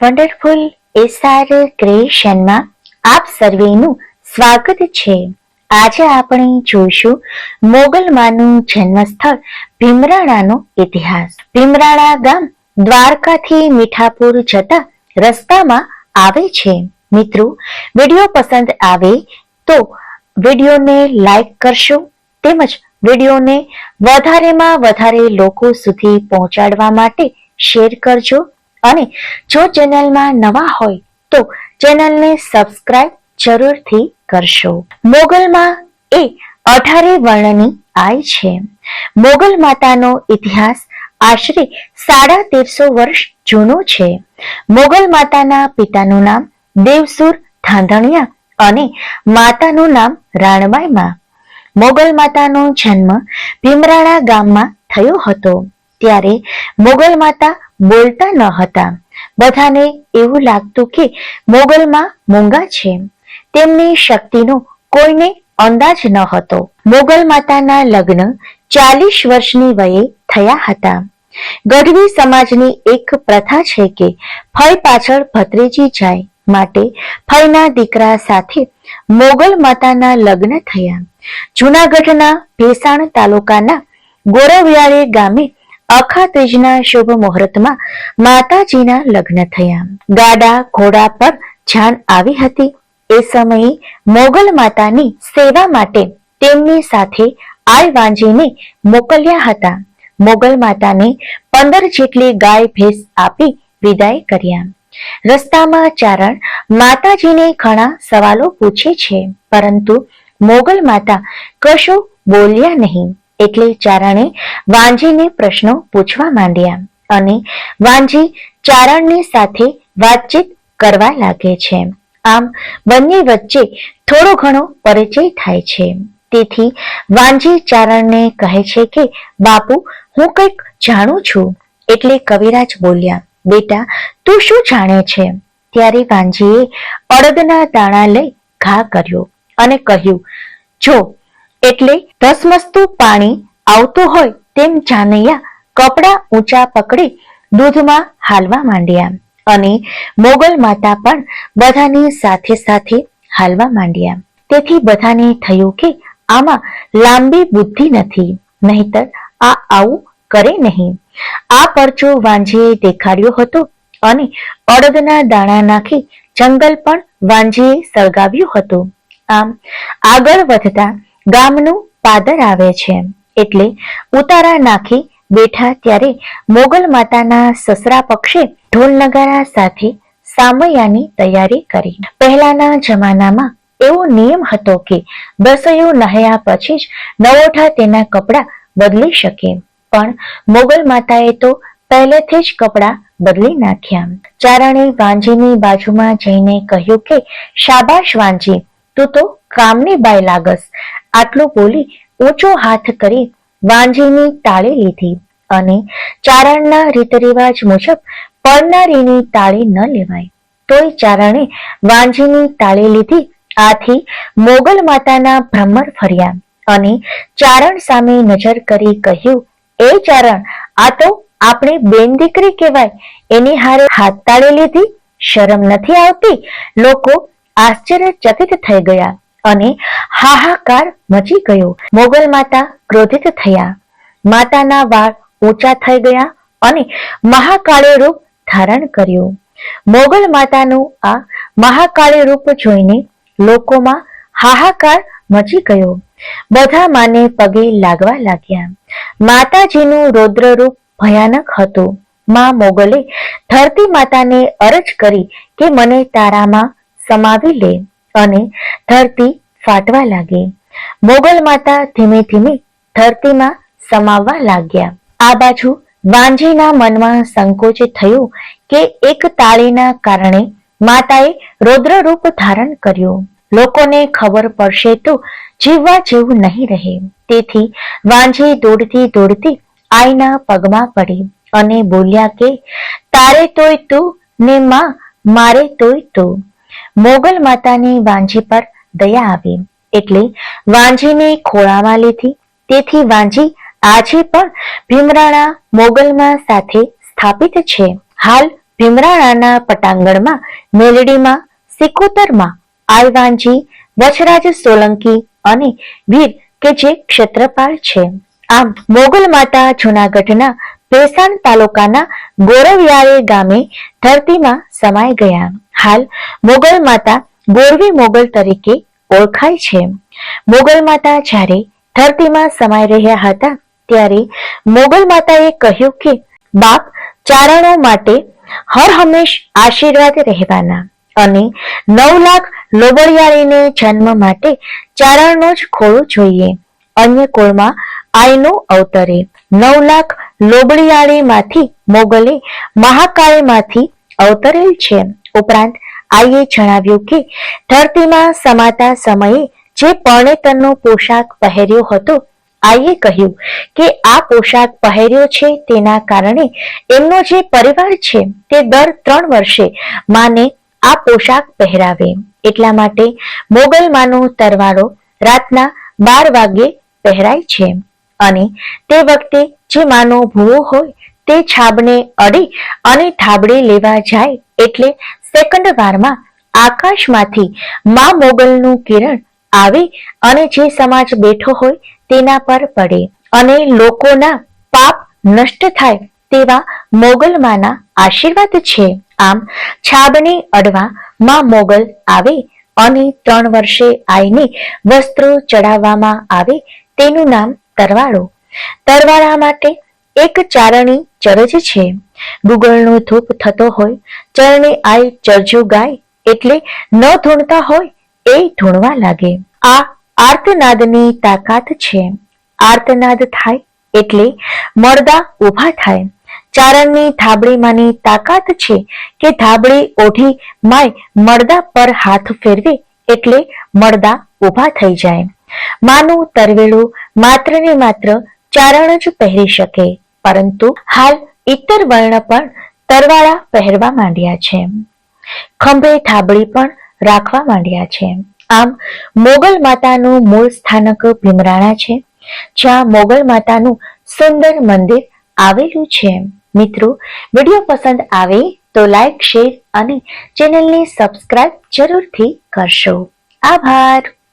Wonderful SR ક્રિએશનમાં આપ સર્વેનું સ્વાગત છે. આજે આપણે જોઈશું મોગલમાનું જન્મસ્થળ ભીમરાણાનો ઇતિહાસ. ભીમરાણા ગામ દ્વારકાથી મીઠાપુર જતા રસ્તામાં આવે છે. મિત્રો, વીડિયો પસંદ આવે તો વિડીયોને લાઈક કરશો તેમજ વિડીયોને વધારેમાં વધારે લોકો સુધી પહોંચાડવા માટે શેર કરજો. અને જો ચેનલમાં નવા હોય તો ચેનલને સબસ્ક્રાઇબ જરૂરથી કરશો. મોગલમાં એ અઢારે વર્ણની આય છે. મોગલ માતાનો ઇતિહાસ આશરે સાડા તેરસો વર્ષ જૂનો છે. મોગલ માતાના પિતાનું નામ દેવસુર ધાંધણિયા અને માતાનું નામ રાણબાઈમાં. મોગલ માતાનો જન્મ ભીમરાણા ગામમાં થયો હતો. ત્યારે મોગલ માતા બોલતા ન હતા. બધાને એવું લાગતું કે મોગલમાં મૂંગા છે. તેમની શક્તિનો કોઈને અંદાજ ન હતો. મોગલ માતાના લગ્ન ચાલીસ વર્ષની વયે થયા હતા. ગઢવી સમાજની એક પ્રથા છે કે ફઈ પાછળ ભત્રીજી જાય માટે ફયના દીકરા સાથે મોગલ માતાના લગ્ન થયા. જૂનાગઢના ભેસાણ તાલુકાના ગોરવિયાળી ગામે અખા ત્રીજના શુભ મુહૂર્તમાં માતાજીના લગ્ન થયા. ગાડા, ઘોડા પર જાન આવી હતી. એ સમયે મોગલ માતાની સેવા માટે તેમની સાથે આય વાંજીને મોકલ્યા હતા. મોગલ માતાને પંદર જેટલી ગાય ભેંસ આપી વિદાય કર્યા. રસ્તામાં ચારણ માતાજીને ઘણા સવાલો પૂછે છે, પરંતુ મોગલ માતા કશું બોલ્યા નહીં. એટલે ચારણે વાંજીને પ્રશ્નો પૂછવા માંડ્યા અને વાંજી ચારણની સાથે વાતચીત કરવા લાગે છે. આમ બંને વચ્ચે થોડો ઘણો પરિચય થાય છે. તેથી વાંજી ચારણને કહે છે કે, બાપુ, હું કંઈક જાણું છું. એટલે કવિરાજ બોલ્યા, બેટા, તું શું જાણે છે? ત્યારે વાંજીએ અડદના દાણા લઈ ઘા કર્યો અને કહ્યું, જો એટલે ધસમસતું પાણી આવતું હોય તેમ જાનૈયા કપડા ઊંચા પકડી દૂધમાં હાલવા માંડ્યા અને મોગલ માતા પણ બધાની સાથે સાથે હાલવા માંડ્યા. તેથી બધાને થયું કે આમાં લાંબી બુદ્ધિ નથી, નહીતર આ આવું કરે નહીં. આ પરચો વાંજીએ દેખાડ્યો હતો અને અડદના દાણા નાખી જંગલ પણ વાંજીએ સળગાવ્યું હતું. આમ આગળ વધતા ગામનું પાદર આવે છે. એટલે ઉતારા નાખી બેઠા ત્યારે મોગલ માતાના સસરા પક્ષે ઢોલ નગારા સાથે સામૈયાની તૈયારી કરી. પહેલાના જમાનામાં એવો નિયમ હતો કે દસયો નહયા પછી જ નવોઠા તેના કપડા બદલી શકે. પણ મોગલ માતાએ તો પહેલેથી જ કપડા બદલી નાખ્યા. ચારણે વાંજીની બાજુમાં જઈને કહ્યું કે, શાબાશ વાંજી, તું તો કામની બાય લાગસ. આટલું બોલી ઊંચો હાથ કરી વાંજીની તાળી લીધી અને ચારણના રીત રિવાજ મુજબ પડનારીની તાળી ન લેવાય. તોય ચારણે વાંજીની તાળી લીધી. આથી મોગલ માતાના ભ્રમર ફર્યા અને ચારણ સામે નજર કરી કહ્યું, એ ચારણ, આ તો આપણે બેન દીકરી કહેવાય. એની હારે હાથ તાળી લીધી. શરમ નથી આવતી. લોકો આશ્ચર્યચકિત થઈ ગયા. અને હાહાકાર મચી ગયો. મોગલ માતા ક્રોધિત થયા. માતાના વાળ ઊંચા થઈ ગયા અને મહાકાળી રૂપ ધારણ કર્યું. મોગલ માતાનું આ મહાકાળી રૂપ જોઈને લોકોમાં હાહાકાર મચી ગયો. બધા માને પગે લાગવા લાગ્યા. માતાજીનું રૌદ્ર રૂપ ભયાનક હતું. માં મોગલે ધરતી માતાને અરજ કરી કે મને તારામાં સમાવી લે. અને ધરતી ફાટવા લાગી. મોગલ માતા ધીમે ધીમે ધરતીમાં સમાવવા લાગ્યા. આ બાજુ વાંજીના મનમાં સંકોચ થયું કે એક તાળીના કારણે માતાએ રૌદ્ર રૂપ ધારણ કર્યું. લોકોને ખબર પડશે તો જીવવા જેવું નહીં રહે. તેથી વાંજી દોડતી દોડતી આઈના પગમાં પડી અને બોલ્યા કે, તારે તોય તું ને માં, મારે તોય તું. મોગલ માતાની વાંજી પર દયા આવી. એટલે વાંજીને ખોળામાં લીધી. તેથી વાંજી આજે પણ ભીમરાણા મોગલમાં સાથે સ્થાપિત છે. હાલ ભીમરાણાના પટાંગણમાં, મેલડીમાં, સિકોતરમાં આલવાંજી વચરાજ સોલંકી અને વીર કે જે ક્ષેત્રપાળ છે. આમ મોગલ માતા જુનાગઢના ભેસાણ તાલુકાના ગોરવિયારે ગામે ધરતીમાં સમાઈ ગયા. હાલ મોગલ માતા ગોરવી મોગલ તરીકે ઓળખાય છે. મોગલ માતા જ્યારે ધરતીમાં સમાઈ રહ્યા હતા, ત્યારે મોગલ માતાએ કહ્યું કે, બાપ ચારણો માટે હર હંમેશ આશીર્વાદ રહેવાના અને નવ લાખ લોબળિયાળીને જન્મ માટે ચારણનો જ ખોળો જોઈએ. અન્ય કોળમાં આઈનો અવતરે નવ લાખ લોબળિયાળીમાંથી મોગલે મહાકાળીમાંથી અવતરેલ છે. ઉપરાંત આઈએ જણાવ્યું કે ધરતીમાં સમાતા સમયે જે પરણેતરનો પોશાક પહેર્યો હતો, આઈએ કહ્યું કે આ પોશાક પહેર્યો છે તેના કારણે એમનો જે પરિવાર છે તે દર ત્રણ વર્ષે માને આ પોશાક પહેરાવે. એટલા માટે મોગલ માનો તરવાળો રાતના બાર વાગ્યે પહેરાય છે અને તે વખતે જે માનો ભૂવો હોય તે છાબને અડી અને થાબડી લેવા જાય એટલે સેકન્ડ વારમાં આકાશમાંથી મા મોગલનું કિરણ આવે અને જે સમાજ બેઠો હોય તેના પર પડે અને લોકોના પાપ નષ્ટ થાય તેવા મોગલમાના આશીર્વાદ છે. આમ છાબને અડવા માં મોગલ આવે અને ત્રણ વર્ષે આઈને વસ્ત્રો ચડાવવામાં આવે તેનું નામ તરવાડો. તરવાળા માટે એક ચારણી ચરજ છે. ગુગળનો ધૂપ થતો હોય, ચરણે આઈ ચરજો ગાય એટલે ન ધૂણતા હોય એ ધૂણવા લાગે. આ આર્તનાદની તાકાત છે. આર્તનાદ થાય એટલે મળદા ઊભા થાય. ચારણની થાબડીમાંની તાકાત છે કે થાબડી ઓઢી માય મળદા પર હાથ ફેરવે એટલે મળદા ઊભા થઈ જાય. માનું તરવેલું માત્ર ને માત્ર ચારણ જ પહેરી શકે, પરંતુ હાલ ઇતર વર્ણ પણ તરવાળા પહેરવા માંડ્યા છે. ખંભે થાબડી પણ રાખવા માંડ્યા છે. આમ, મોગલ માતાનું મૂળ સ્થાનક ભીમરાણા છે, જ્યાં મોગલ માતાનું સુંદર મંદિર આવેલું છે. મિત્રો, વીડિયો પસંદ આવે તો લાઈક, શેર અને ચેનલને સબસ્ક્રાઇબ જરૂરથી કરશો. આભાર.